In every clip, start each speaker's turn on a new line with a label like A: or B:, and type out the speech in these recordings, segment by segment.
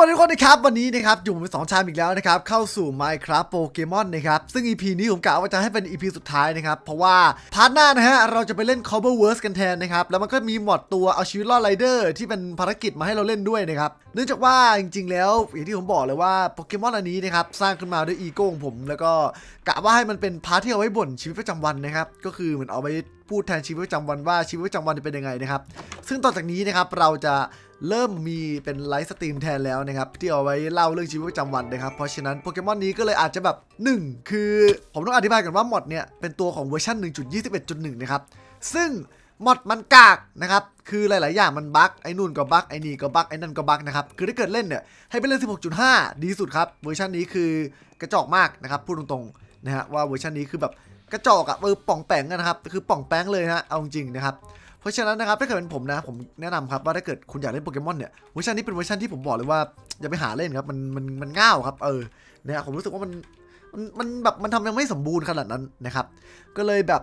A: วัสดีทุกคนนะครับ วันนี้นะครับอยู่ผมเป็นสองชามอีกแล้วนะครับ เข้าสู่ Minecraft Pokemon นะครับ ซึ่ง EP นี้ผมกะว่าจะให้เป็น EP สุดท้ายนะครับ เพราะว่าพาร์ทหน้านะฮะ เราจะไปเล่น Cover Verse กันแทนนะครับ แล้วมันก็มีมอดตัวเอาชีวิตรอดไรเดอร์ที่เป็นภารกิจมาให้เราเล่นด้วยนะครับ เนื่องจากว่าจริง ๆ แล้วอย่างที่ผมบอกเลยว่าโปเกมอนอันนี้นะครับสร้างขึ้นมาด้วยอีโก้ของผม แล้วก็กะว่าให้มันเป็นพาร์ทที่เอาไว้บ่นชีวิตประจำวันนะครับก็คือเหมือนเอาไปพูดแทนชีวิตประจำวันว่าชีวิตประจำวันจะเป็นยังไงนะครับซึ่งต่อจากนี้นะครับเราจะ เริ่มมีเป็นไลฟ์สตรีมแทนแล้วนะครับ ที่เอาไว้เล่าเรื่องชีวิตประจำวันนะครับ เพราะฉะนั้นโปเกมอนนี้ก็เลยอาจจะแบบ 1 คือผมต้องอธิบายกันว่ามอดเนี่ย เป็นตัวของเวอร์ชัน1.21.1 นะครับ ซึ่งมอดมันกากนะครับ คือหลาย ๆ อย่างมันบั๊กไอ้นู่นก็บั๊กไอ้นี่ก็บั๊กไอ้นั่นก็บั๊กนะครับ คือถ้าเกิดเล่นเนี่ย ให้ไปเล่น 16.5 ดีที่สุดครับ เวอร์ชันนี้คือกระจอกมากนะครับพูดตรง ๆ นะฮะว่าเวอร์ชันนี้คือแบบกระจอกอะเออป่องแปงนะครับคือป่องแปงเลยฮะเอาจริงนะครับ เพราะฉะนั้นนะครับถ้าเกิดเป็นผมนะผมแนะนำครับว่าถ้าเกิดคุณอยากเล่นโปเกมอนเนี่ยเวอร์ชันนี้เป็นเวอร์ชันที่ผมบอกเลยว่าอย่าไปหาเล่นครับมันมันมันง่าวครับเออเนี่ยผมรู้สึกว่ามันมันมันแบบมันทำยังไม่สมบูรณ์ขนาดนั้นนะครับ ก็เลยแบบ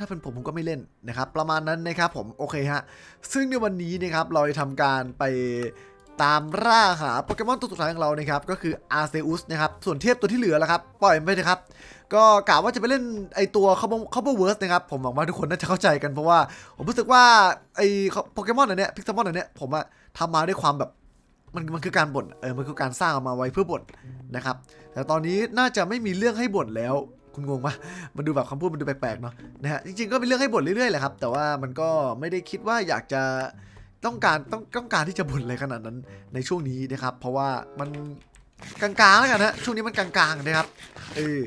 A: ถ้าเป็นผมผมก็ไม่เล่นนะครับ ประมาณนั้นนะครับผมโอเคฮะซึ่งในวันนี้นะครับเราจะทำการไป ตามล่าหาโปเกมอนตัวสุดท้ายของเรานะครับก็คืออาร์เซอุสนะครับส่วนเทพตัวที่เหลือแล้วครับปล่อยมันไปเถอะครับก็กะว่าจะไปเล่นไอตัวคาร์บคาร์บเวิร์สนะครับผมหวังว่าทุกคนน่าจะเข้าใจกันเพราะว่าผมรู้สึกว่าไอโปเกมอนอันเนี้ยพิกซมอนอันเนี้ยผมอะทำมาด้วยความแบบมันมันคือการบ่นเออมันคือการสร้างออกมาไว้เพื่อบ่นนะครับแต่ตอนนี้น่าจะไม่มีเรื่องให้บ่นแล้วคุณงงปะมันดูแบบคำพูดมันดูแปลกๆเนาะนะฮะจริงๆก็มีเรื่องให้บ่นเรื่อยๆแหละครับแต่ว่ามันก็ไม่ได้คิดว่าอยากจะ ต้องการต้องต้องการที่จะบ่นอะไรขนาดนั้นในช่วงนี้นะครับ เพราะว่ามันกลางๆแล้วกันนะช่วงนี้มันกลางๆนะครับเออ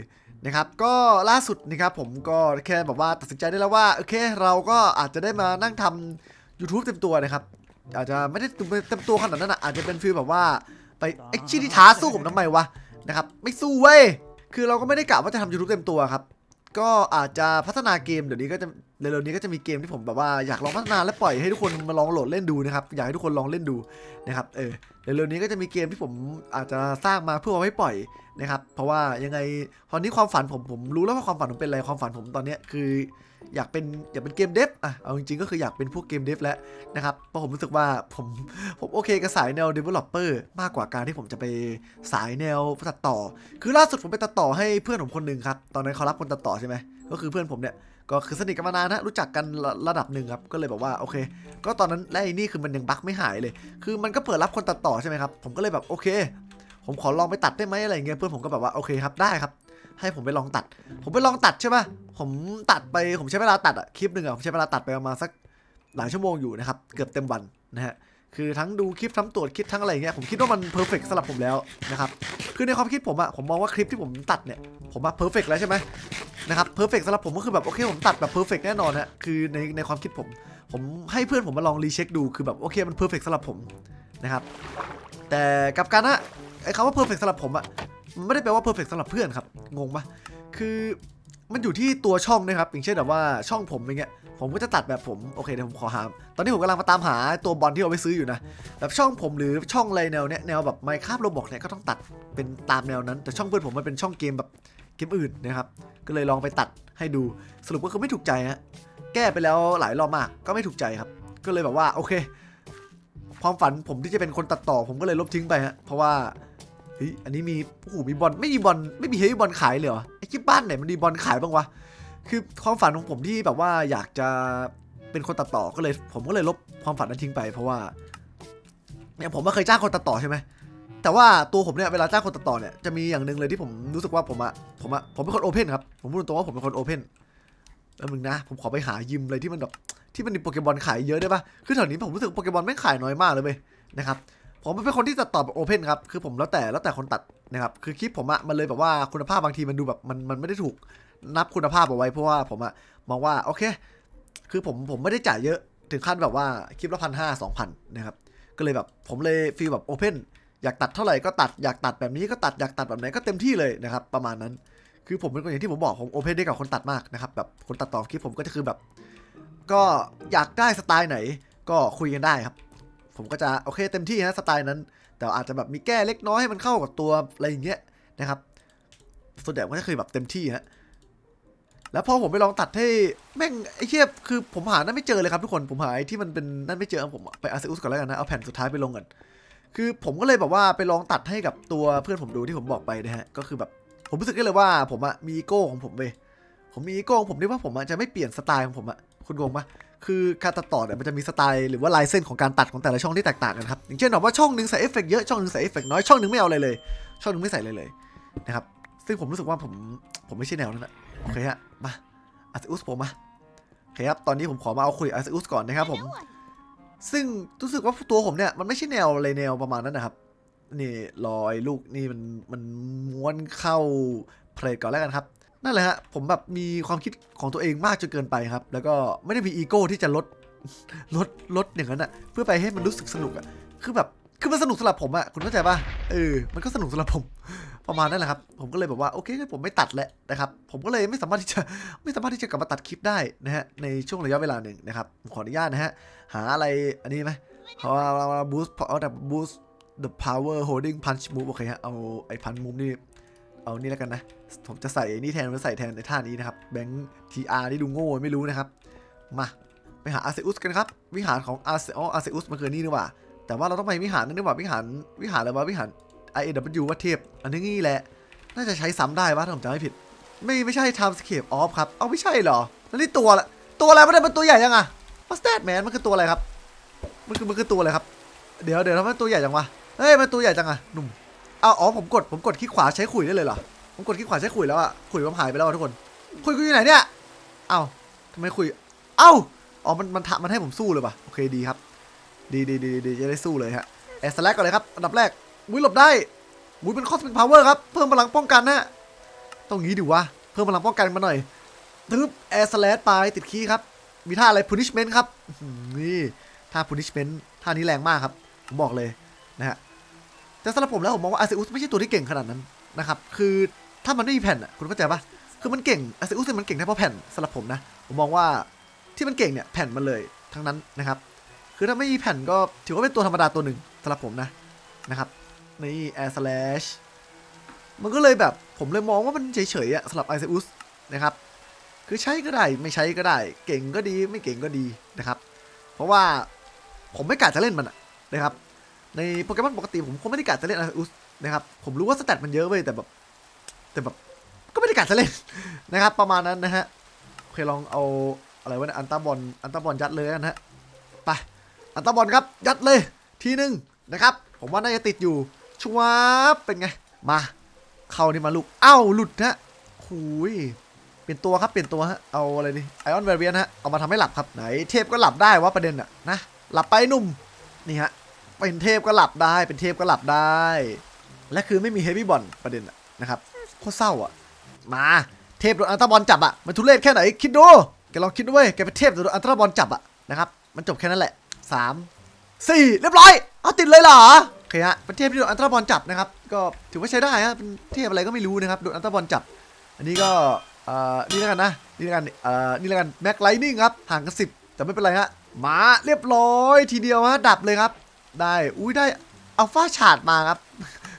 A: นะครับก็ล่าสุดนะครับผมก็แค่แบบว่าตัดสินใจได้แล้วว่าโอเคเราก็อาจจะได้มานั่งทำ YouTube เต็มตัวนะครับ อาจจะไม่ได้เต็มตัวขนาดนั้นอะอาจจะเป็นฟีลแบบว่าไปไอ้ชิที่ท้าสู้ผมทำไมวะนะครับไม่สู้เว้ยคือเราก็ไม่ได้กะว่าจะทำ YouTube เต็มตัวครับ ก็อาจจะพัฒนาเกมเดี๋ยวนี้ก็จะเร็วๆนี้ก็จะมีเกมที่ผมแบบว่าอยากลองพัฒนาและปล่อยให้ทุกคนมาลองโหลดเล่นดูนะครับอยากให้ทุกคนลองเล่นดูนะครับเออเร็วๆนี้ก็จะมีเกมที่ผมอาจจะสร้างมาเพื่อเอาไว้ปล่อย นะครับ เพราะว่ายังไงตอนนี้ความฝันผมผมรู้แล้วว่าความฝันผมเป็นอะไรความฝันผมตอนนี้คืออยากเป็นอยากเป็นเกมเดฟอะเอาจริงๆ ก็คืออยากเป็นพวกเกมเดฟแล้วนะครับเพราะผมรู้สึกว่าผมผมโอเคกับสายแนว developer มากกว่าการที่ผมจะไปสายแนวตัดต่อ คือล่าสุดผมไปตัดต่อให้เพื่อนผมคนหนึ่งครับตอนนั้นเขารับคนตัดต่อใช่ไหมก็คือเพื่อนผมเนี่ยก็คือสนิทกันมานานนะรู้จักกันระระดับหนึ่งครับ ก็เลยบอกว่าโอเค ก็ตอนนั้นและไอ้นี่คือมันยังบั๊กไม่หายเลย คือมันก็เปิดรับคนตัดต่อใช่ไหมครับ ผมก็เลยแบบโอเค ผมขอลองไปตัดได้ไหมอะไรอย่างเงี้ยเพื่อนผมก็แบบว่าโอเคครับได้ครับ ให้ผมไปลองตัด ผมไปลองตัดใช่ป่ะผมตัดไปผมใช้เวลาตัดอะคลิปหนึ่งอะผมใช้เวลาตัดไปประมาณสักหลายชั่วโมงอยู่นะครับเกือบเต็มวันนะฮะคือทั้งดูคลิปทั้งตรวจคลิปทั้งอะไรอย่างเงี้ยผมคิดว่ามันเพอร์เฟกสำหรับผมแล้วนะครับคือในความคิดผมอะผมมองว่าคลิปที่ผมตัดเนี่ยผมว่าเพอร์เฟกแล้วใช่ไหมนะครับเพอร์เฟกสำหรับผมก็คือแบบโอเคผมตัดแบบเพอร์เฟกแน่นอนฮะคือในในความคิดผม ผมให้เพื่อนผมมาลองรีเช็คดูคือแบบโอเคมันเพอร์เฟกสำหรับผมนะครับแต่กับกันนะ ไอ้คำว่าเพอร์เฟกสำหรับผมอะไม่ได้แปลว่าเพอร์เฟกสำหรับเพื่อนครับ งงปะคือมันอยู่ที่ตัวช่องนะครับ อย่างเช่นแบบว่าช่องผมอย่างเงี้ย ผมก็จะตัดแบบผม โอเคเดี๋ยวผมขอหา ตอนนี้ผมกำลังมาตามหาตัวบอลที่เอาไปซื้ออยู่นะ แบบช่องผมหรือช่องอะไรแนวเนี้ยแนวแบบไมค์คาบโรบอกเนี่ยก็ต้องตัดเป็นตามแนวนั้น แต่ช่องเพื่อนผมมันเป็นช่องเกมแบบเกมอื่นนะครับ ก็เลยลองไปตัดให้ดู สรุปก็คือไม่ถูกใจฮะ แก้ไปแล้วหลายรอบมากก็ไม่ถูกใจครับ ก็เลยแบบว่าโอเค ความฝันผมที่จะเป็นคนตัดต่อผมก็เลยลบทิ้งไปฮะ เพราะว่าเฮ้ยอันนี้มีโอ้โหมีบอลไม่มีบอลไม่มีเฮฟวี่บอลขายเลยเหรอไอ้ที่บ้านไหนมันมีบอลขายบ้างวะคือความฝันของผมที่แบบว่าอยากจะเป็นคนตัดต่อก็เลย ผมก็เลยลบความฝันนั้นทิ้งไป เพราะว่าเนี่ยผมก็เคยจ้างคนตัดต่อใช่ไหมแต่ว่าตัวผมเนี่ยเวลาจ้างคนตัดต่อเนี่ยจะมีอย่างหนึ่งเลยที่ผมรู้สึกว่าผมอะผมอะผมเป็นคนโอเพนครับผมพูดตรงว่าผมเป็นคนโอเพน แล้วมึงนะ ผมขอไปหายิมเลยที่มันแบบที่มันมีโปเกมอนขายเยอะได้ปะคือแถวนี้ผมรู้สึกโปเกมอนไม่ขายน้อยมากเลยเว้ยนะครับผมเป็นคนที่ตัดต่อแบบโอเพนครับ คือผมแล้วแต่แล้วแต่คนตัดนะครับ คือคลิปผมอะมันเลยแบบว่าคุณภาพบางทีมันดูแบบมันมันไม่ได้ถูกนับคุณภาพเอาไว้เพราะว่าผมอะมองว่าโอเค คือผมผมไม่ได้จ่ายเยอะถึงขั้นแบบว่าคลิปละพันห้าสองพันนะครับ ก็เลยแบบผมเลยฟีลแบบโอเพนอยากตัดเท่าไหร่ก็ตัดอยากตัดแบบนี้ก็ตัดอยากตัดแบบไหนก็เต็มที่เลยนะครับประมาณนั้น คือผมเป็นคนอย่างที่ผมบอกผมโอเพนได้กับคนตัดมากนะครับแบบคนตัดต่อคลิปผมก็จะคือแบบ ก็อยากได้สไตล์ไหน ก็คุยกันได้ครับ ผมก็จะโอเคเต็มที่นะสไตล์นั้น แต่อาจจะแบบมีแก้เล็กน้อยให้มันเข้ากับตัวอะไรอย่างเงี้ยนะครับส่วนใหญ่ก็จะเคยแบบเต็มที่ฮะแล้วพอผมไปลองตัดให้แม่งไอ้เชี่ยคือผมหานั่นไม่เจอเลยครับทุกคนผมหาไอ้ที่มันเป็นนั่นไม่เจอผมไปอาเซอุสก่อนแล้วกันนะเอาแผ่นสุดท้ายไปลงก่อนคือผมก็เลยแบบว่าไปลองตัดให้กับตัวเพื่อนผมดูที่ผมบอกไปนะฮะก็คือแบบ ผมรู้สึกได้เลยว่าผมอะมีอีโก้ของผมเว้ยผมมีอีโก้ของผมที่ว่าผมอะจะไม่เปลี่ยนสไตล์ของผมอะคุณงงปะคือการตัดต่อเนี่ยมันจะมีสไตล์หรือว่าลายเส้นของการตัดของแต่ละช่องที่แตกต่างกันครับอย่างเช่นแบบว่าช่องหนึ่งใส่เอฟเฟกต์เยอะช่องหนึ่งใส่เอฟเฟกต์น้อยช่องหนึ่งไม่เอาอะไรเลย ช่องหนึ่งไม่ใส่เลยเลยนะครับซึ่งผมรู้สึกว่าผมผมไม่ใช่แนวนั้นอะโอเคฮะมาอาซิอุสผมมาโอเคครับตอนนี้ผมขอมาเอาคุยอาซิอุสก่อนนะครับผมซึ่งรู้สึกว่าตัวผมเนี่ยมันไม่ใช่แนวอะไรแนวประมาณนั้นนะครับ นี่รอยลูกนี่มันมันม้วนเข้าเพลทก่อนแล้วกันครับ นั่นแหละฮะผมแบบมีความคิดของตัวเองมากจนเกินไปครับ แล้วก็ไม่ได้มีอีโก้ที่จะลดลดลดอย่างนั้นอะเพื่อไปให้มันรู้สึกสนุกอะคือแบบคือมันสนุกสำหรับผมอะคุณเข้าใจป่ะเออมันก็สนุกสำหรับผมประมาณนั้นแหละครับ ผมก็เลยแบบว่าโอเคงั้นผมไม่ตัดแหล้วนะครับ ผมก็เลยไม่สามารถที่จะไม่สามารถที่จะกลับมาตัดคลิปได้นะฮะในช่วงระยะเวลาหนึ่งนะครับขออนุญาตนะฮะหาอะไรอันนี้ไหมเพราะว่าบูสต์เอาแต่บูสต์ the power holding punch move โอเคฮะ เอาไอ้ punch move นี่ เอานี่แล้วกันนะ ผมจะใส่นี่แทนหรือใส่แทนในท่านี้นะครับ แบงค์ TR นี่ดูโง่ไม่รู้นะครับ มา ไปหาอาเซอุสกันครับ วิหารของอาเซอ๋ออาเซอุสมันคือนี่นี่หว่า แต่ว่าเราต้องไปวิหารนึงนี่หว่าวิหารวิหารอะไรวะวิหาร IAW ว่าเทพ อันนี้นี่แหละ น่าจะใช้ซ้ำได้ปะถ้าผมจำไม่ผิด ไม่ไม่ใช่ Timescape Off ครับ เอาไม่ใช่เหรอ แล้วนี่ตัวละตัวอะไรมันเนี่ยมันตัวใหญ่ยังอะมาสเตทแมนมันคือตัวอะไรครับ มันคือมันคือตัวอะไรครับ เดี๋ยวเดี๋ยวทำไมตัวใหญ่จังวะ เฮ้ยมันตัวใหญ่จังอะหนุ่มเอาอ๋อผมกดผมกดคลิกขวาใช้ขุยได้เลยเหรอผมกดคลิกขวาใช้ขุยแล้วอะขุยมันหายไปแล้วทุกคนขุยกูอยู่ไหนเนี่ยเอ้าทำไมขุยเอ้าอ๋อมันมันทะมันให้ผมสู้เลยป่ะโอเคดีครับ ดีดีดีดีจะได้สู้เลยฮะแอสแลกก่อนเลยครับอันดับแรกมุ้ยหลบได้มุ้ยเป็นคอสมิ c พาวเวอร์ครับเพิ่มพลังป้องกันนะต้องงี้ดิวะเพิ่มพลังป้องกันมาหน่อยทึบแอสแลกไปติดคีย์ครับมีท่าอะไร punishment ครับนี่ท่า punishment ท่านี้แรงมากครับ ผมบอกเลยนะฮะ แต่สำหรับผมแล้วผมมองว่าอาเซอุสไม่ใช่ตัวที่เก่งขนาดนั้นนะครับคือถ้ามันไม่มีแผ่นอะคุณเข้าใจปะคือมันเก่งอาเซอุสมันเก่งได้เพราะแผ่นสำหรับผมนะผมมองว่าที่มันเก่งเนี่ยแผ่นมันเลยทั้งนั้นนะครับคือถ้าไม่มีแผ่นก็ถือว่าเป็นตัวธรรมดาตัวหนึ่งสำหรับผมนะนะครับนี่ air slash มันก็เลยแบบผมเลยมองว่ามันเฉยๆอะสำหรับไอเซอุสนะครับคือใช้ก็ได้ไม่ใช้ก็ได้ เก่งก็ดีไม่เก่งก็ดีนะครับ เพราะว่าผมไม่กะจะเล่นมันนะครับ ในโปเกมอนปกติผมคงไม่ได้กะจะเล่นอซ u อุสนะครับ ผมรู้ว่าสแตทมันเยอะเว้ยแต่แบบ แต่แบบ ก็ไม่ได้กะจะเล่นนะครับ ประมาณนั้นนะฮะโอเคลองเอาอะไรวะเนี่ยอันตาบอลอันตาบอลยัดเลยกันฮะไปอันตาบอลครับยัดเลยทีหนึ่งนะครับ ผมว่าน่าจะติดอยู่ชวาบเป็นไง มาเข้านี่มาลูกเอ้าหลุดฮะหุยเปลี่ยนตัวครับเปลี่ยนตัวฮะเอาอะไรดิไอออนเวเรียนฮะเอามาทำให้หลับครับไหนเทพก็หลับได้วะประเด็นอะนะหลับไปหนุ่มนี่ฮะ เป็นเทพก็หลับได้ เป็นเทพก็หลับได้ และคือไม่มีเฮฟวี่บอลประเด็นนะครับโคตรเศร้าอะ มาเทพโดนอันตาบอลจับอะมันทุเรศแค่ไหนคิดดูแกลองคิดด้วยแกเป็นเทพแต่โดนอันตราบอลจับอะนะครับมันจบแค่นั้นแหละสามสี่เรียบร้อยเอาติดเลยเหรอโอเคฮะเป็นเทพที่โดนอันตราบอลจับนะครับก็ถือว่าใช้ได้ฮะเป็นเทพอะไรก็ไม่รู้นะครับโดนอันตราบอลจับ อันนี้ก็เอ่อนี่แล้วกันนะนี่แล้วกันเอ่อนี่แล้วกันแม็กไลนิ่งครับห่างกันสิบแต่ไม่เป็นไรฮะมาเรียบร้อยทีเดียวฮะดับเลยครับ ได้อุ้ยได้อัลฟาชาร์ดมาครับ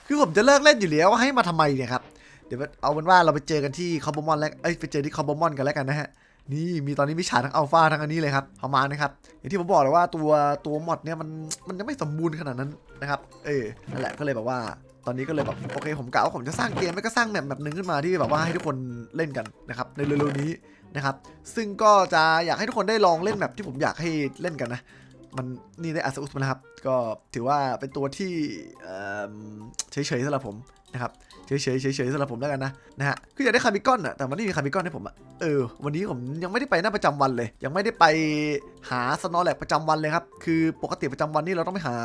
A: คือผมจะเลิกเล่นอยู่แล้วให้มาทำไมเนี่ยครับ เดี๋ยวเอาเป็นว่าเราไปเจอกันที่คอมบอมอนแล้วเอ้ยไปเจอที่คอมบอมอนกันแล้วกันนะฮะ นี่มีตอนนี้มีฉากทั้งอัลฟาทั้งอันนี้เลยครับประมาณนะครับ อย่างที่ผมบอกเลยว่าตัวตัวมอดเนี่ยมันมันยังไม่สมบูรณ์ขนาดนั้นนะครับ เออนั่นแหละก็เลยแบบว่าตอนนี้ก็เลยแบบโอเคผมกะว่าผมจะสร้างเกมแล้วก็สร้างแมปแบบหนึงขึ้นมาที่แบบว่าให้ทุกคนเล่นกันนะครับในเร็วๆนี้นะครับ ซึ่งก็จะอยากให้ทุกคนได้ลองเล่นแมปที่ผมอยากให้เล่นกันนะ มันนี่ได้อาซอุสมาแล้วครับ ก็ถือว่าเป็นตัวที่เฉยๆสำหรับผมนะครับเฉยๆเฉยๆสำหรับผมแล้วกันนะนะฮะคืออยากได้คาร์บิคอนอะแต่มันไม่มีคาร์บิคอนให้ผมอะเออวันนี้ผมยังไม่ได้ไปหน้าประจำวันเลย ยังไม่ได้ไปหาสโนว์แลกประจำวันเลยครับ คือปกติประจำวันนี่เราต้องไปหา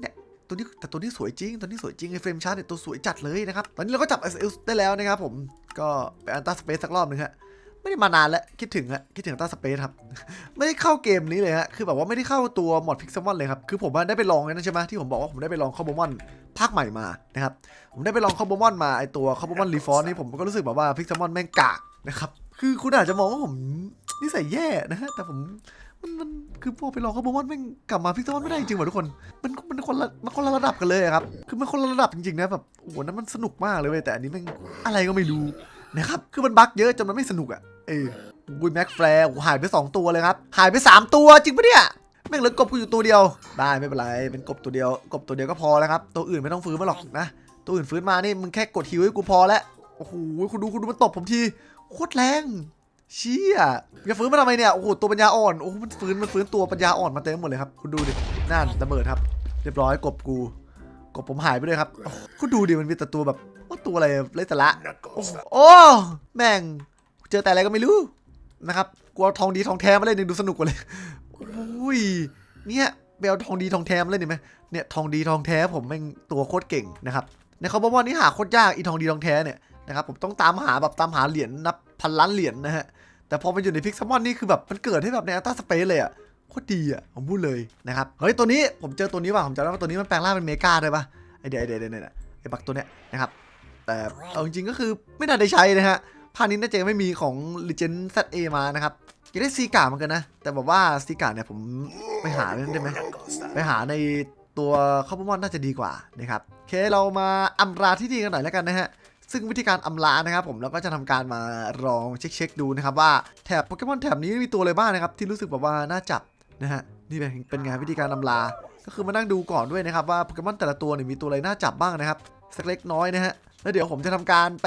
A: เนี่ยตัวนี้แต่ตัวนี้สวยจริง ตัวนี้สวยจริงไอ้เฟรมชาร์ตเนี่ยตัวสวยจัดเลยนะครับตอนนี้เราก็จับ s อ s ได้แล้วนะครับผมก็ไปอันตาสเปซสักรอบหนึงฮะ ไม่ได้มานานแล้วคิดถึงฮะคิดถึงต้าสเปซครับ ไม่ได้เข้าเกมนี้เลยฮะคือแบบว่าไม่ได้เข้าตัวมอดพิกซ์มอนเลยครับคือผมได้ไปลองนั่นใช่ไหมที่ผมบอกว่าผมได้ไปลองคอมบอนภาคใหม่มานะครับผมได้ไปลองคอมบมอนมาไอตัวคอมบมอนรีฟอร์นี่ผมก็รู้สึกแบบว่าพิกซ์มอนแม่งกากนะครับคือคุณอาจจะมองว่าผมนิสัยแย่นะฮะแต่ผมมันมันคือพอไปลองคอมโบมอนแม่งกลับมาพิกซมอนไม่ได้จริงว่ะทุกคน มันมันคนละมันคนละระดับกันเลยครับ คือมันคนละระดับจริงๆนะแบบโอ้โหนั้นมันสนุกมากเลยเว้ยแต่อันนี้แม่งอะไรก็ไม่รู้ นะครับ คือมันบั๊กเยอะจนมันไม่สนุกอะเออบุยแม็กแฟร์หายไปสองตัวเลยครับ หายไปสามตัวจริงปะเนี่ยแม่งเหลือกบกูอยู่ตัวเดียว ได้ไม่เป็นไร เป็นกบตัวเดียว กบตัวเดียวก็พอแล้วครับ ตัวอื่นไม่ต้องฟื้นมาหรอกนะ ตัวอื่นฟื้นมานี่มึงแค่กดฮิวให้กูพอแล้ว โอ้โห คุณดูคุณดูมันตบผมที โคตรแรง เชี่ยอย่าฟื้นมาทำไมเนี่ย โอ้โห ตัวปัญญาอ่อน โอ้โหมันฟื้น มันฟื้นตัวปัญญาอ่อนมาเต็มหมดเลยครับ คุณดูดินั่นระเบิดครับ เรียบร้อยกบกู กบผมหายไปเลยครับ คุณดูดิ มันมีแต่ตัวแบบ ว่าตัวอะไรไร้สาระโอ้โหโอ้แม่ง เจอแต่อะไรก็ไม่รู้นะครับกลัวทองดีทองแท้มาเล่นยังดูสนุกกว่าเลยอุ้ยเนี่ยเบลทองดีทองแท้มาเล่นเห็นไหมเนี่ยทองดีทองแท้ผมแม่งตัวโคตรเก่งนะครับในคอมบอนนี่หาโคตรยากอีทองดีทองแท้เนี่ยนะครับผมต้องตามหาแบบตามหาเหรียญนับพันล้านเหรียญนะฮะแต่พอมันอยู่ในพิกซมอนนี่คือแบบมันเกิดให้แบบในอัลต้าสเปซเลยอะโคตรดีอะผมพูดเลยนะครับเฮ้ยตัวนี้ผมเจอตัวนี้ว่ะผมจำได้ว่าตัวนี้มันแปลงร่างเป็นเมกาได้ปะไอเดียไอเดียเนี่ยเนี่ยไอบักตัวเนี้ยนะครับ แต่เอาจริงก็คือไม่น่าได้ใช้นะฮะภาคนี้น่าจะไม่มีของ Legend ZA มานะครับอยากได้ซีกาเหมือนกันนะ แต่แบบว่าซีกาเนี่ยผมไปหาได้ไหมไปหาในตัวคอมมอนน่าจะดีกว่านะครับโอเคเรามาอำลาที่ดีกันหน่อยแล้วกันนะฮะซึ่งวิธีการอำลานะครับผมเราก็จะทำการมาลองเช็คๆดูนะครับว่าแถบโปเกมอนแถบนี้มีตัวอะไรบ้างนะครับที่รู้สึกแบบว่าน่าจับนะฮะนี่เป็นเป็นไงวิธีการอำลา ก็คือมานั่งดูก่อนด้วยนะครับว่าโปเกมอนแต่ละตัวเนี่ยมีตัวอะไรน่าจับบ้างนะครับสักเล็กน้อยนะฮะ แล้วเดี๋ยวผมจะทำการไป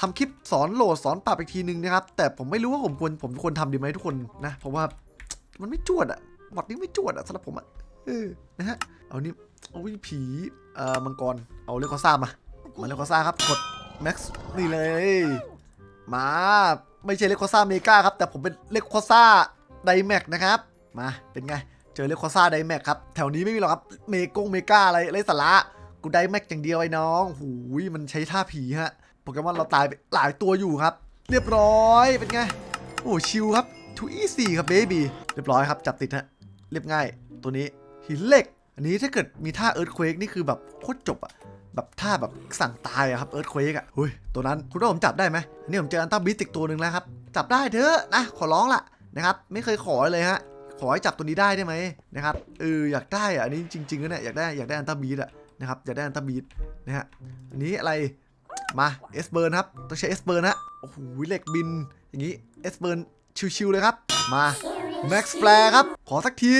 A: ทำคลิปสอนโหลดสอนปรับอีกทีนึงนะครับ แต่ผมไม่รู้ว่าผมควรผมควรทำดีไหมทุกคนนะ เพราะว่ามันไม่จวดอะบอดนี้ไม่จวดอะสำหรับผมอะเออนะฮะ เอานี่เอาวิผีเอ่อมังกร เอาเรียกคอซ่ามา มาเรียกคอซ่าครับกดแม็กซ์นี่เลย มาไม่ใช่เรียกคอซ่าเมกาครับ แต่ผมเป็นเรียกคอซ่าไดแม็กนะครับ มาเป็นไง เจอเรียกคอซ่าไดแม็กครับ แถวนี้ไม่มีหรอกครับ เมกงเมกาอะไรไรสาระ กูได้แม็กอย่างเดียวไอ้น้องหูยมันใช้ท่าผีฮะโปเกมอนเราตายไปหลายตัวอยู่ครับ เรียบร้อยเป็นไง โอ้ชิลครับทูอีสี่ครับเบบีเรียบร้อยครับ จับติดฮะเรียบง่ายตัวนี้หินเหล็ก อันนี้ถ้าเกิดมีท่าเอิร์ธเควกนี่คือแบบโคตรจบอะแบบท่าแบบสั่งตายอะครับเอิร์ธเควกอะเฮ้ยตัวนั้นคุณว่าผมจับได้ไหมอันนี้ผมเจออันต้าบิสติกตัวหนึ่งแล้วครับ จับได้เถอะนะขอร้องละนะครับไม่เคยขอเลยฮะขอให้จับตัวนี้ได้ได้ไหมนะครับเอออยากได้อะอันนี้จริงๆแล้วเนี่ยอยากได้อยากได้อันต้าบีดอะ นะครับอยาได้อันตบีดนะฮะอันนี้อะไรมาเอสเบิร์นครับต้องใช้เอสเบิร์นฮะโอ้โหเหล็กบินอย่างนี้เอสเบิร์นชิวๆเลยครับมาแม็กซ์แฟร์ครับขอสักที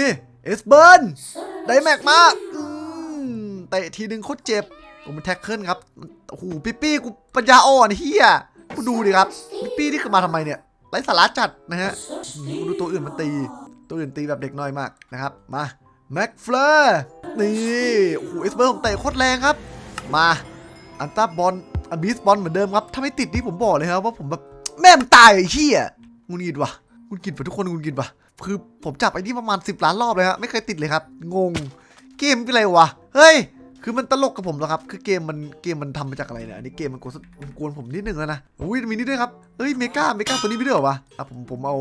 A: เอสเบิร์นได้แม็กมาอืมเตะทีนึงโคตรเจ็บผมเป็นแท็กเกิลครับโอ้โหปิ๊ปี้กูปัญญาอ่อนเฮียกูดูดิครับปิ๊ปี้นี่คือมาทำไมเนี่ยไร้สาระจัดนะฮะกูดูตัวอื่นมันตี ตัวอื่นตีแบบเด็กน้อยมากนะครับ มาแม็กเฟลอร์ นี่โอ้โหเอสเบอร์ผมเตะโคตรแรงครับ มาอันต้าบอลอันบีสบอลเหมือนเดิมครับถ้าไม่ติดนี่ผมบอกเลยครับว่าผมแบบแม่มตายไอ้เหี้ยงุนกิดวะงุนกิดปะทุกคนงุนกิดปะคือผมจับไอ้นี่ประมาณ 10 ล้านรอบเลยครับไม่เคยติดเลยครับ งง เกมเป็นไรวะเฮ้ยคือมันตลกกับผมเหรอครับ คือเกมมันเกมมันทำมาจากอะไรเนี่ยอันนี้เกมมันกวนกวนผมนิดนึงแล้วนะอุ้ยมีนี่ด้วยครับเฮ้ยเมกาเมกาตัวนี้ไม่ด้วยเหรอวะอะผมผมเอา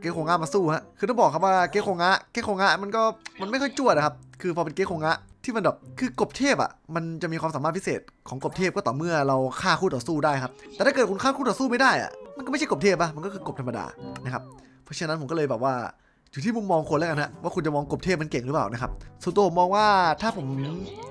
A: เกโคงะมาสู้ฮะ คือต้องบอกครับว่าเกโคงะเกโคงะมันก็มันไม่ค่อยจวดอะครับ คือพอเป็นเกโคงะที่มันแบบคือกบเทพอะ มันจะมีความสามารถพิเศษของกบเทพก็ต่อเมื่อเราฆ่าคู่ต่อสู้ได้ครับ แต่ถ้าเกิดคุณฆ่าคู่ต่อสู้ไม่ได้อะ มันก็ไม่ใช่กบเทพอะมันก็คือกบธรรมดานะครับ เพราะฉะนั้นผมก็เลยแบบว่าอยู่ที่มุมมองคนแล้วกันฮะว่าคุณจะมองกบเทพมันเก่งหรือเปล่านะครับ ส่วนตัวผมมองว่าถ้าผม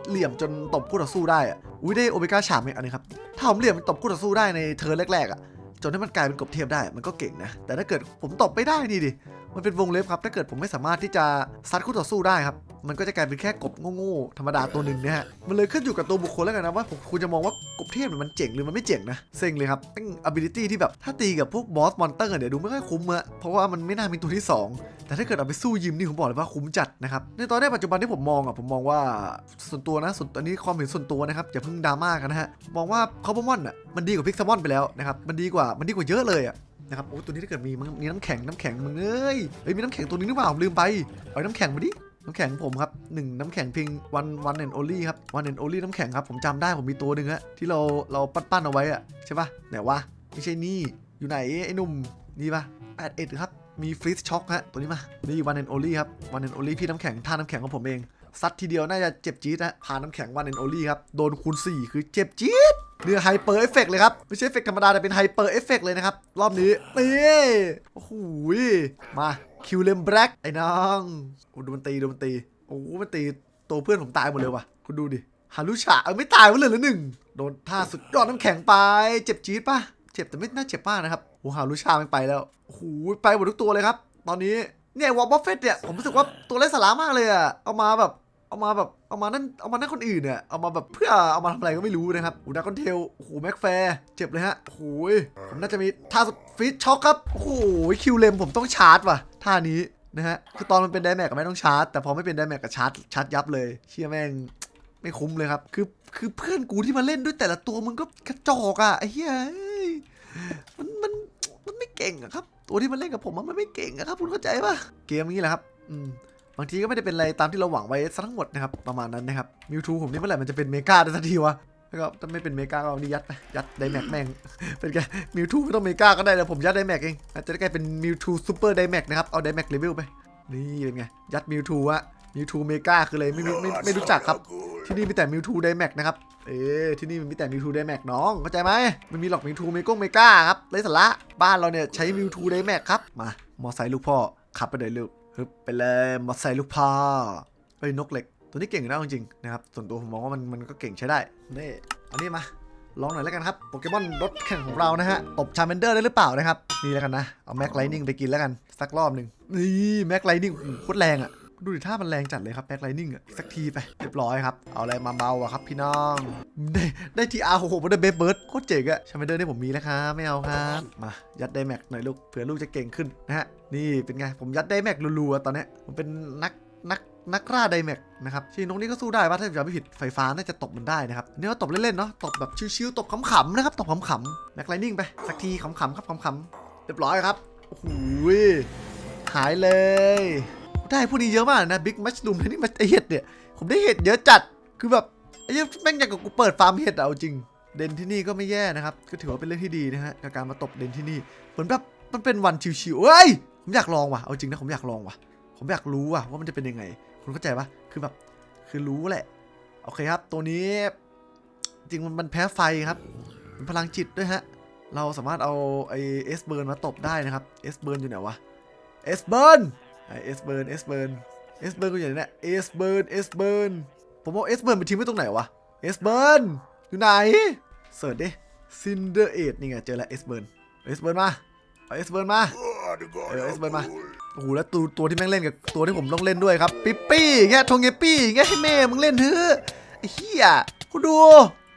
A: เหลี่ยมจนตบคู่ต่อสู้ได้อะ อุ้ยได้โอเมก้าฉามอีกอันนึงครับ ถ้าผมเหลี่ยมตบคู่ต่อสู้ได้ในเทิร์นแรกๆอะ จนให้มันกลายเป็นกบเทียมได้มันก็เก่งนะ แต่ถ้าเกิดผมตบไม่ได้นี่ดิ มันเป็นวงเล็บครับ ถ้าเกิดผมไม่สามารถที่จะซัดคู่ต่อสู้ได้ครับ มันก็จะกลายเป็นแค่กบโง่ๆธรรมดาตัวหนึ่งนะฮะ มันเลยขึ้นอยู่กับตัวบุคคลแล้วกันนะว่าผมคุณจะมองว่ากบเทียมันเจ๋งหรือมันไม่เจ๋งนะ เซ็งเลยครับตั้ง ability ที่แบบถ้าตีกับพวกบอสมอนเตอร์เนี่ยดูไม่ค่อยคุ้มอะเพราะว่ามันไม่น่ามีตัวที่สอง แต่ถ้าเกิดเอาไปสู้ยิมนี่ผมบอกเลยว่าคุ้มจัดนะครับ ในตอนนี้ปัจจุบันที่ผมมองอะผมมองว่าส่วนตัวนะส่วนอันนี้ความเห็นส่วนตัวนะครับอย่าเพิ่งดราม่ากันนะฮะมองว่าคอปมอนอะมันดีกว่าพิกซามอนไปแล้วนะครับมันดีกว่ามันดีกว่าเยอะเลยอะนะครับโอ้ตัวนี้ถ้าเกิดมีมีน้ำแข็งน้ำแข็งมึงเอ้ยเฮ้ยมีน้ำแข็งตัวนี้หรือเปล่าผมลืมไปเอาน้ำแข็งมาดิน้ำแข็งผมครับหนึ่งน้ำแข็งเพียงวันวันแอนโอลี่ครับวันแอนโอลี่น้ำแข็งครับผมจำได้ผมมีตัวหนึ่งฮะที่เราเราปั้นๆเอาไว้อะใช่ปะไหนวะไม่ใช่นี่อยู่ไหนไอ้หนุ่มนี่ปะแปดเอ็ดครับ มีฟรีซช็อคฮะตัวนี้มา นี่วันแอนโอลี่ครับวันแอนโอลี่พี่น้ำแข็งท่าน้ำแข็งของผมเอง ซัดทีเดียวน่าจะเจ็บจี๊ดนะพานน้ำแข็งวันแอนโอลี่ครับ โดนคูณ 4 คือเจ็บจี๊ดเนี่ยไฮเปอร์เอฟเฟกเลยครับ ไม่ใช่เอฟเฟกธรรมดา แต่เป็นไฮเปอร์เอฟเฟกเลยนะครับ รอบนี้นี่โอ้โหมาคิวเลมแบล็กไอ้น้องโอ้ดูมันตีดูมันตีโอ้มันตีตัวเพื่อนผมตายหมดเลยว่ะคุณดูดิฮารุชาเออไม่ตายหมดเลยหรือหนึ่งโดนท่าสุดยอดน้ำแข็งไป เจ็บจี๊ดปะ เจ็บแต่ไม่น่าเจ็บมากนะครับโอ้ฮารุชามันไปแล้วโอ้โหไปหมดทุกตัวเลยครับ ตอนนี้เนี่ยวอลบัฟเฟตเนี่ยผมรู้สึกว่าตัวเล่นสาระมากเลยอะเอามาแบบเอามาแบบเอามานั่นเอามานั่นคนอื่นเนี่ยเอามาแบบเพื่อเอามาทำอะไรก็ไม่รู้นะครับอูดากอนเทลโอ้โหแม็กแฟร์เจ็บเลยฮะโอ้โหผมน่าจะมีท่าฟิตช็อคครับโอ้โหคิวเลมผมต้องชาร์จว่ะท่านี้นะฮะคือตอนมันเป็นไดแม็กก็ไม่ต้องชาร์จ แต่พอไม่เป็นไดแม็กก็ชาร์จชาร์จยับเลยเชี่ยแม่ง ไม่คุ้มเลยครับ คือคือเพื่อนกูที่มาเล่นด้วยแต่ละตัวมึงก็กระจอกอะไอ้เหี้ยมันมันมันไม่เก่งอะครับ ตัวที่มันเล่นกับผมมันไม่เก่งอะครับ คุณเข้าใจปะเกมนี้แหละครับ อืมบางทีก็ไม่ได้เป็นอะไรตามที่เราหวังไว้ซะทั้งหมดนะครับ ประมาณนั้นนะครับมิวทูผมนี่เมื่อไหร่มันจะเป็นเมกาได้สักทีวะแล้วก็ถ้าไม่เป็นเมกาก็เอานี่ยัดไปยัดไดแม็กแม่งเป็นไงมิวทูไม่ต้องเมกาก็ได้แล้วผมยัดไดแม็กเองอาจจะได้กลายเป็นมิวทูซูเปอร์ไดแม็กนะครับเอาไดแม็กเลเวลไปนี่เป็นไงยัดมิวทูอะ มิวทูเมกาคืออะไรไม่รู้ไม่ไม่รู้จักครับ ที่นี่มีแต่มิวทูไดแม็กนะครับ เอ๊ที่นี่มันมีแต่มิวทูไดแม็กน้องเข้าใจไหมมันมีหรอกมิวทูเมกงเมกาครับไรสาระบ้านเราเนี่ยใช้มิวทูไดแม็กครับ มามอไซค์ลูกพ่อขับไปเลยลูกฮึบไปเลยมอไซค์ลูกพ่อเอ้ยนกเหล็ก ตัวนี้เก่งนะจริงๆนะครับส่วนตัวผมมองว่ามันมันก็เก่งใช้ได้นี่อันนี้มาลองหน่อยแล้วกันครับโปเกมอนรถแข่งของเรานะฮะตบชาเมนเดอร์ได้หรือเปล่านะครับนี่แล้วกันนะเอาแม็กไลนิ่งไปกินแล้วกันสักรอบหนึ่งนี่แม็กไลนิ่งโคตรแรงอะ ดูดิท่ามันแรงจัดเลยครับแม็กไลนิ่งอะสักทีไปเรียบร้อยครับ เอาอะไรมาเบาอะครับพี่น้อง ได้ได้ทีอาร์หกหกมาได้เบฟเบิร์ดโคตรเจ๋งอะชาเมเดอร์นี่ผมมีแล้วครับไม่เอาครับ มายัดไดแม็กหน่อยลูกเผื่อลูกจะเก่งขึ้นนะฮะนี่เป็นไงผมยัดไดแม็กรัวๆตอนนี้ผมเป็นนักนักนักล่าไดแม็กนะครับชีนกนี่ก็สู้ได้ว่าถ้าจำไม่ผิดไฟฟ้าน่าจะตบมันได้นะครับอันนี่ก็ตบเล่นๆเนาะตบแบบชิวๆตบขำๆนะครับตบขำๆแม็กไลนิ่งไปสักทีขำๆครับขำๆเรียบร้อยครับโอ้โหหายเลย ได้พวกนี้เยอะมากนะบิ๊กมัชลูมนี่มันเห็ดเนี่ย ผมได้เห็ดเยอะจัดคือแบบไอ้เหี้ยแม่งอย่างกับกูเปิดฟาร์มเห็ดเอาจริง เด่นที่นี่ก็ไม่แย่นะครับ ก็ถือว่าเป็นเรื่องที่ดีนะฮะกับการมาตบเด่นที่นี่เหมือนแบบมันเป็นวันชิวๆเอ้ยผมอยากลองว่ะเอาจริงนะผมอยากลองว่ะ ผมอยากรู้ว่ะว่ามันจะเป็นยังไง คุณเข้าใจปะคือแบบคือรู้แหละโอเคครับ ตัวนี้จริงมันมันแพ้ไฟครับมันพลังจิตด้วยฮะเราสามารถเอาไอเอสเบิร์นมาตบได้นะครับเอสเบิร์นอยู่ไหนวะเอสเบิร์น เอสเบิร์นเอสเบิร์นเอสเบิร์นกูอยู่ไหนเนี่ยเอสเบิร์นเอสเบิร์นผมเอาเอสเบิร์นไปทิ้งไว้ตรงไหนวะเอสเบิร์นอยู่ไหนเสิร์ชดิซินเดอร์เอนี่ไงเจอแล้วเอสเบิร์นเอสเบิร์นมาเอาเอสเบิร์นมาเออเอสเบิร์นมาโอ้โหแล้วตัวตัวที่แม่งเล่นกับตัวที่ผมต้องเล่นด้วยครับปิ๊ปปี้เงี้ยทงเงปี้เงี้ยให้แม่มึงเล่นเถอะไอ้เหี้ยกูดู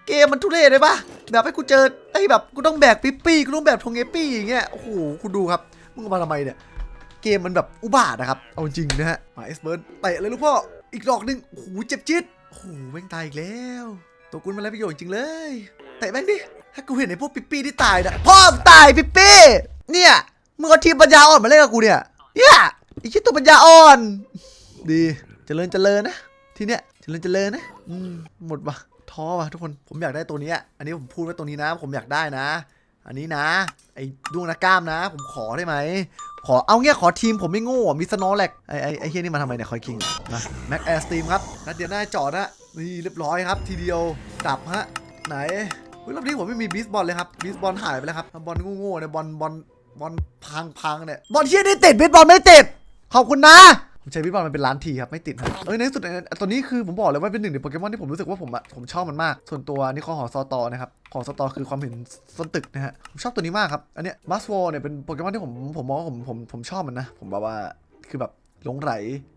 A: เกมมันทุเรศเลยปะแบบให้กูเจอไอ้แบบกูต้องแบกปิ๊ปปี้กูต้องแบกทงเงปี้อย่างเงี้ยโอ้โหคุณดูครับมึงมาทำไมเนี่ย เกมมันแบบอุบาทนะครับ เอาจริงนะฮะมาเอสเบิร์นเตะเลยลูกพ่อ อีกดอกหนึ่งโอ้โหเจ็บจี๊ดโอ้โหแม่งตายอีกแล้ว ตัวกูมันไรประโยชน์จริงเลยเตะแม่งดิ ถ้ากูเห็นไอ้พวกปิ๊ปปี้ที่ตายนะพ่อมึงตายปิ๊ปปี้ เนี่ยมึงเอาทีมปัญญาอ่อนมาเล่นกับกูเนี่ย เนี่ยไอ้ชิดตัวปัญญาอ่อน ดีเจริญเจริญนะ ที่เนี้ยเจริญเจริญนะอืมหมดวะท้อวะทุกคนผมอยากได้ตัวนี้อันนี้ผมพูดไว้ตรงนี้นะ ผมอยากได้นะ อันนี้นะ ไอ้ดวงนักกล้ามนะ ผมขอได้ไหม ขอเอาเงี้ยขอทีมผมไม่โง่อะมีสโนแลกไอไอไอเฮียนี่มาทำไมเนี่ยคอยคิงนะแม็กแอร์สตีมครับนัดเดียวหน้าจอดนะนี่เรียบร้อยครับ ทีเดียวดับฮะไหนเฮ้ยรอบนี้ผมไม่มีบีสบอลเลยครับบีสบอลหายไปแล้วครับบอลโง่ๆเนี่ยบอลบอลบอลพังพังเนี่ยบอลเฮียนี่ติดบีสบอลไม่ติดขอบคุณนะ ผมใช้วิบอลมันเป็นล้านทีครับไม่ติดครับเอ้ยในที่สุดตัวนี้คือผมบอกเลยว่าเป็นหนึ่งในโปเกมอนที่ผมรู้สึกว่าผมอะผมชอบมันมาก ส่วนตัวนี่ขอหอซอตอนะครับขอซอตอคือความเห็นส้นตึกนะฮะผมชอบตัวนี้มากครับอันเนี้ยมัสโวเนี่ยเป็นโปเกมอนที่ผมผมมองว่าผมผมผมชอบมันนะผมแบบว่าคือแบบหลงไหล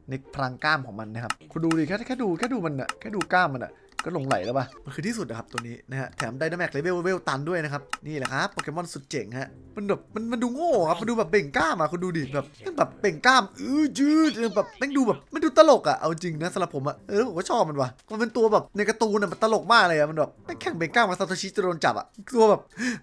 A: ในพลังกล้ามของมันนะครับคุณดูดิแค่แค่ดูแค่ดูมันอะแค่ดูกล้ามมันอะก็หลงไหลแล้วป่ะมันคือที่สุดนะครับตัวนี้นะฮะแถมไดนาแม็กเลเวลเวลตันด้วยนะครับนี่แหละครับโปเกมอนสุดเจ๋งฮะมันแบบมันมันดูโง่ครับมันดูแบบเบ่งกล้ามอะคุณดูดิแบบมันแบบเบ่งกล้ามอื้อจืดแบบแม่งดูแบบมันดูตลกอะเอาจริงนะสำหรับผมอะเออผมก็ชอบมันว่ะมันเป็นตัวแบบในการ์ตูนอะมันตลกมากเลยอะมันแบบแม่งแข่งเบ่งกล้ามมาซาโตชิจะโดนจับอะตัวแบบ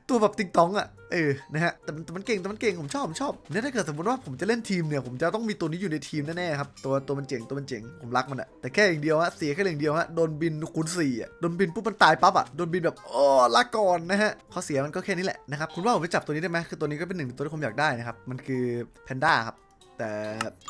A: ตัวแบบติ๊งตองอะเออ นะฮะแต่มันแต่มันเก่ง แต่มันเก่ง ผมชอบ ผมชอบเนี่ยถ้าเกิดสมมติว่าผมจะเล่นทีมเนี่ย ผมจะต้องมีตัวนี้อยู่ในทีมแน่ๆครับ ตัวตัวมันเจ๋ง ตัวมันเจ๋ง ผมรักมันอะแต่แค่อย่างเดียวฮะ เสียแค่อย่างเดียวฮะ โดนบินคูณสี่อะโดนบินปุ๊บมันตายปั๊บอะโดนบินแบบ โอ้ลาก่อนนะฮะข้อเสียมันก็แค่นี้แหละนะครับ คุณว่าผมไปจับตัวนี้ได้ไหมคือตัวนี้ก็เป็นหนึ่งตัวที่ผมอยากได้นะครับ มันคือแพนด้าครับ แต่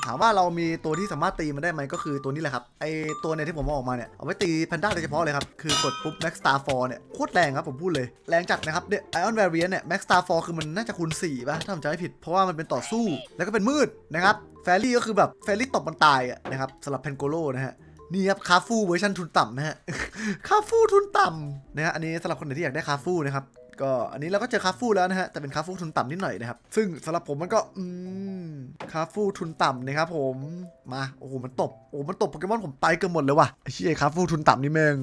A: ถามว่าเรามีตัวที่สามารถตีมันได้ไหมก็คือตัวนี้แหละครับ ไอตัวเนี่ยที่ผมเอาออกมาเนี่ย เอาไว้ตีแพนด้าโดยเฉพาะเลยครับ คือกดปุ๊บ Max Star 4เนี่ยโคตรแรงครับผมพูดเลย แรงจัดนะครับเนี่ย Ion Variant เนี่ย Max Star 4คือมันน่าจะคูณ4ป่ะถ้าผมจำไม่ผิดเพราะว่ามันเป็นต่อสู้แล้วก็เป็นมืดนะครับแฟรี่ก็คือแบบแฟรี่ตบมันตายอะนะครับสำหรับเพนโกโลนะฮะนี่ครับคาฟูเวอร์ชันทุนต่ำนะฮะคาฟูทุนต่ำนะฮะอันนี้สำหรับคนไหนที่อยากได้คาฟูนะครับ ก็อันนี้เราก็เจอคาฟูแล้วนะฮะ แต่เป็นคาฟูทุนต่ำนิดหน่อยนะครับ ซึ่งสำหรับผมมันก็ อืมคาฟูทุนต่ำนะครับผม มา โอ้โห มันตบ โอ้โหมันตบโปเกมอนผมไปเกือบหมดเลยว่ะไอ้เชี่ยคาฟูทุนต่ำนี่แม่ง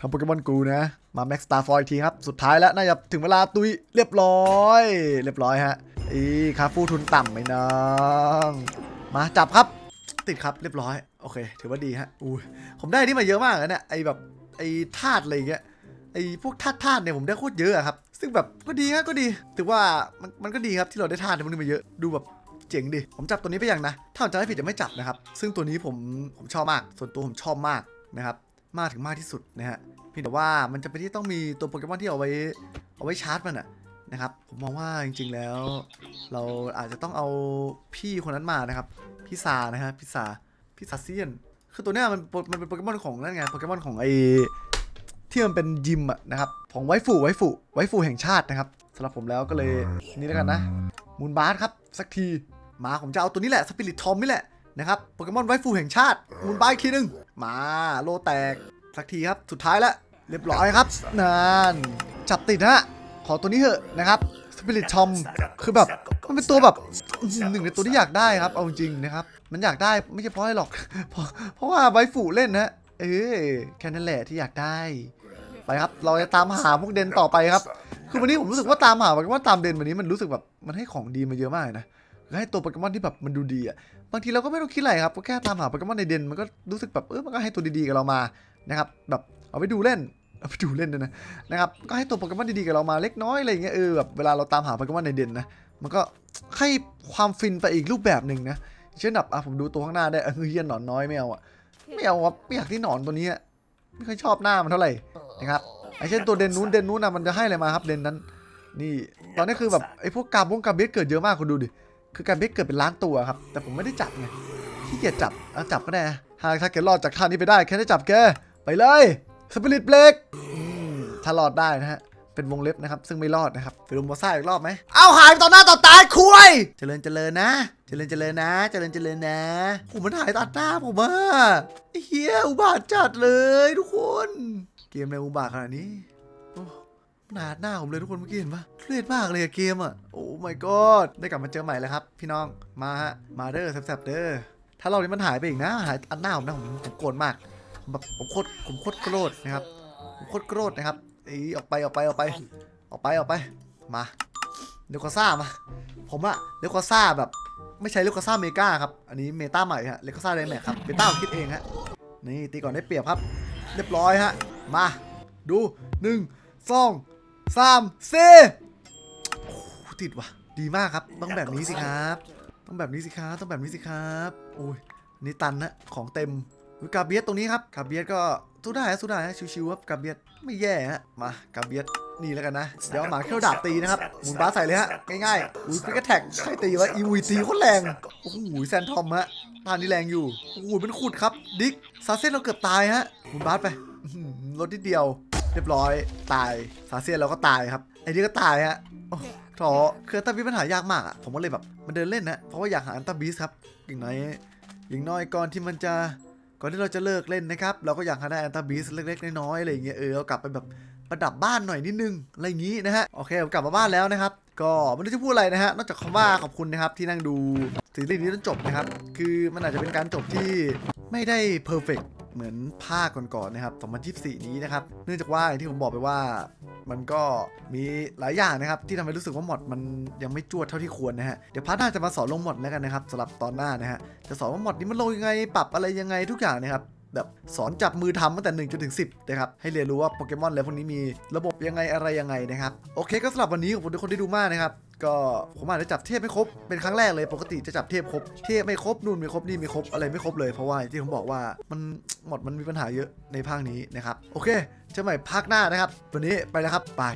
A: ทำโปเกมอนกูนะ มาแม็กซ์ตาร์ฟอยทีครับ สุดท้ายแล้วน่าจะถึงเวลาตุยเรียบร้อย เรียบร้อยฮะ อีคาฟูทุนต่ำไหมน้องมาจับครับ ติดครับเรียบร้อย โอเค ถือว่าดีฮะ อุ้ยผมได้นี่มาเยอะมากเลยเนี่ย ไอแบบไอธาตุอะไรเงี้ย ไอพวกธาตุธาตุเนี่ยผมได้โคตรเยอะครับ ซึ่งแบบก็ดีฮะก็ดี ถือว่ามันมันก็ดีครับที่เราได้ธาตุในพวนี้มาเยอะดูแบบเจ๋งดิ ผมจับตัวนี้ไปยังนะ ถ้าผมจำไม่ผิดจะไม่จับนะครับ ซึ่งตัวนี้ผมผมชอบมาก ส่วนตัวผมชอบมากนะครับ มากถึงมากที่สุดนะฮะเพียงแต่ว่ามันจะเป็นที่ต้องมีตัวโปเกมอนที่เอาไว้เอาไว้ชาร์จมันอะนะครับ ผมมองว่าจริงๆแล้ว เราอาจจะต้องเอาพี่คนนั้นมานะครับ พี่ซานะฮะพี่ซาพี่ซาเซียน คือตัวเนี้ยมันมันเป็นโปเกมอนของนั่นไง โปเกมอนของไอ ที่มันเป็นยิมอะนะครับของไวฟูไวฟูไวฟูแห่งชาตินะครับสำหรับผมแล้วก็เลยนี่แล้วกันนะมูนบาร์ครับสักทีมาผมจะเอาตัวนี้แหละสปิริตทอมนี่แหละนะครับโปเกมอนไวฟูแห่งชาติมูนบาร์อีกทีหนึงมาโลแตกสักทีครับสุดท้ายแล้วเรียบร้อยครับนานจับติดฮะขอตัวนี้เถอะนะครับสปิริตทอมคือแบบมันเป็นตัวแบบอื้อหือหนึ่งในตัวที่อยากได้ครับเอาจริงๆนะครับ มันอยากได้ไม่ใช่เพราะอะไรหรอกเพราะเพราะว่าไวฟูเล่นนะเออแค่นั้นแหละที่อยากได้ ไปครับ เราจะตามหาพวกเดนต่อไปครับ คือวันนี้ผมรู้สึกว่าตามหาโปเกมอนตามเดนวันนี้มันรู้สึกแบบมันให้ของดีมาเยอะมากนะคือให้ตัวโปเกมอนที่แบบมันดูดีอะ บางทีเราก็ไม่ต้องคิดอะไรครับก็แค่ตามหาโปเกมอนในเดนมันก็รู้สึกแบบเออมันก็ให้ตัวดีๆกับเรามานะครับแบบเอาไปดูเล่นเอาไปดูเล่นด้วยนะนะครับก็ให้ตัวโปเกมอนดีๆกับเรามาเล็กน้อยอะไรอย่างเงี้ยเออแบบเวลาเราตามหาโปเกมอนในเดนนะมันก็ให้ความฟินไปอีกรูปแบบหนึ่งนะเช่นแบบอะผมดูตัวข้างหน้าได้เออเฮียหนอนน้อยไม่เอาอะไม่เอาครับไม่อยากที่หนอนตัวนี้ไม่ค่อยชอบหน้ามันเท่าไหร่ นะครับไอเช่นตัวเดนนู้นเดนนู้นนะมันจะให้อะไรมาครับเดนนั้น นี่ตอนนี้คือแบบไอพวกกาบงกาเบสเกิดเยอะมากคุณดูดิคือกาเบสเกิดเป็นล้านตัวครับ แต่ผมไม่ได้จับไงขี้เกียจจับเอาจับก็ได้หากถ้าแกรอดจากท่านี้ไปได้แค่ได้จับแกไปเลยสปิริตเบรกถ้ารอดได้นะฮะเป็นวงเล็บนะครับ ซึ่งไม่รอดนะครับไปลุมบอซ่าอีกรอบไหมเอาหายไปต่อหน้าต่อตาคุย เจริญเจริญนะ เจริญเจริญนะ เจริญเจริญนะผมมันหายตัดหน้าผมอะเฮียอุบาทจัดเลยทุกคน เกมในอุบาทขนาดนี้โอ้หนาดหน้าผมเลยทุกคนเมื่อกี้เห็นปะเครียดมากเลยอะเกมอะโอ้ my god ได้กลับมาเจอใหม่แล้วครับ พี่น้องมาฮะมาเด้อแซ่บๆเด้อถ้ารอบนี้มันหายไปอีกนะหายอันหน้าผมนะผมผมโกรธมากผมแบบผมโคตรผมโคตรโกรธนะครับผมโคตรโกรธนะครับอ้ออกไปออกไปออกไปออกไปออกไปมาเลโคซ่ามาผมอะเลโคซ่าแบบไม่ใช่เลโคซ่าเมกาครับอันนี้เมตาใหม่ฮะเลโคซ่าไดแม็กครับเมตาผมคิดเองฮะนี่ตีก่อนได้เปรียบครับ เรียบร้อยฮะ มา ดูหนึ่งสองสามสี่ติดว่ะ ดีมากครับ ต้องแบบนี้สิครับ ต้องแบบนี้สิครับ ต้องแบบนี้สิครับโอ้ยนี่ตันนะของเต็มกาเบียสตรงนี้ครับกาเบียสก็สู้ได้สู้ได้ชิวๆครับกาเบียสไม่แย่ฮะมากาเบียส นี่แล้วกันนะ เดี๋ยวเอาหมาเขี้ยวดาบตีนะครับ หมุนบ้าใส่เลยฮะ ง่ายๆอุ้ยฟิกแท็กใครตีวะอีวีตีโคตรแรง โอ้โหแซนทอมฮะท่านี้แรงอยู่ โอ้โหเป็นขุดครับ ดิกซาเซ่นเราเกือบตายฮะ หมุนบ้าไปอื้อหือลดนิดเดียว เรียบร้อย ตาย ซาเซียนเราก็ตายครับ ไอ้นี่ก็ตายฮะโอ้ท้อคืออันตาบีสปัญหายากมากอะผมก็เลยแบบมันเดินเล่นนะ เพราะว่าอยากหาอันตาบีสครับอย่างน้อยอย่างน้อยก่อนที่มันจะก่อนที่เราจะเลิกเล่นนะครับ เราก็อยากหาได้อันตาบีสเล็กๆน้อยๆอะไรอย่างเงี้ยเออเอากลับไปแบบ ประดับบ้านหน่อยนิดนึงอะไรอย่างงี้นะฮะโอเคผมกลับมาบ้านแล้วนะครับก็ไม่รู้จะพูดอะไรนะฮะนอกจากคำว่าขอบคุณนะครับที่นั่งดูซีรีส์นี้จนจบนะครับคือมันอาจจะเป็นการจบที่ไม่ได้เพอร์เฟกเหมือนภาคก่อนๆนะครับ2024 นี้นะครับ เนื่องจากว่าอย่างที่ผมบอกไปว่า มันก็มีหลายอย่างนะครับ ที่ทำให้รู้สึกว่าหมอดมันยังไม่จวดเท่าที่ควรนะฮะ เดี๋ยวพาร์ทหน้าจะมาสอนลงหมอดแล้วกันนะครับสำหรับตอนหน้านะฮะ จะสอนว่าหมอดนี้มันลงยังไง ปรับอะไรยังไงทุกอย่างนะครับ แบบสอนจับมือทำตั้งแต่1จนถึง 10 นะครับ ให้เรียนรู้ว่าโปเกมอนแล้วพวกนี้มีระบบยังไงอะไรยังไงนะครับ โอเคก็สำหรับวันนี้ขอบคุณทุกคนที่ดูมากนะครับก็ผมอาจจะจับเทพไม่ครบเป็นครั้งแรกเลยปกติจะจับเทพครบเทพไม่ครบนู่นไม่ครบนี่ไม่ครบอะไรไม่ครบเลยเพราะว่าอย่างที่ผมบอกว่ามันหมดมันมีปัญหาเยอะในภาคนี้นะครับโอเคเจอใหม่ภาคหน้านะครับ วันนี้ไปแล้วครับบาย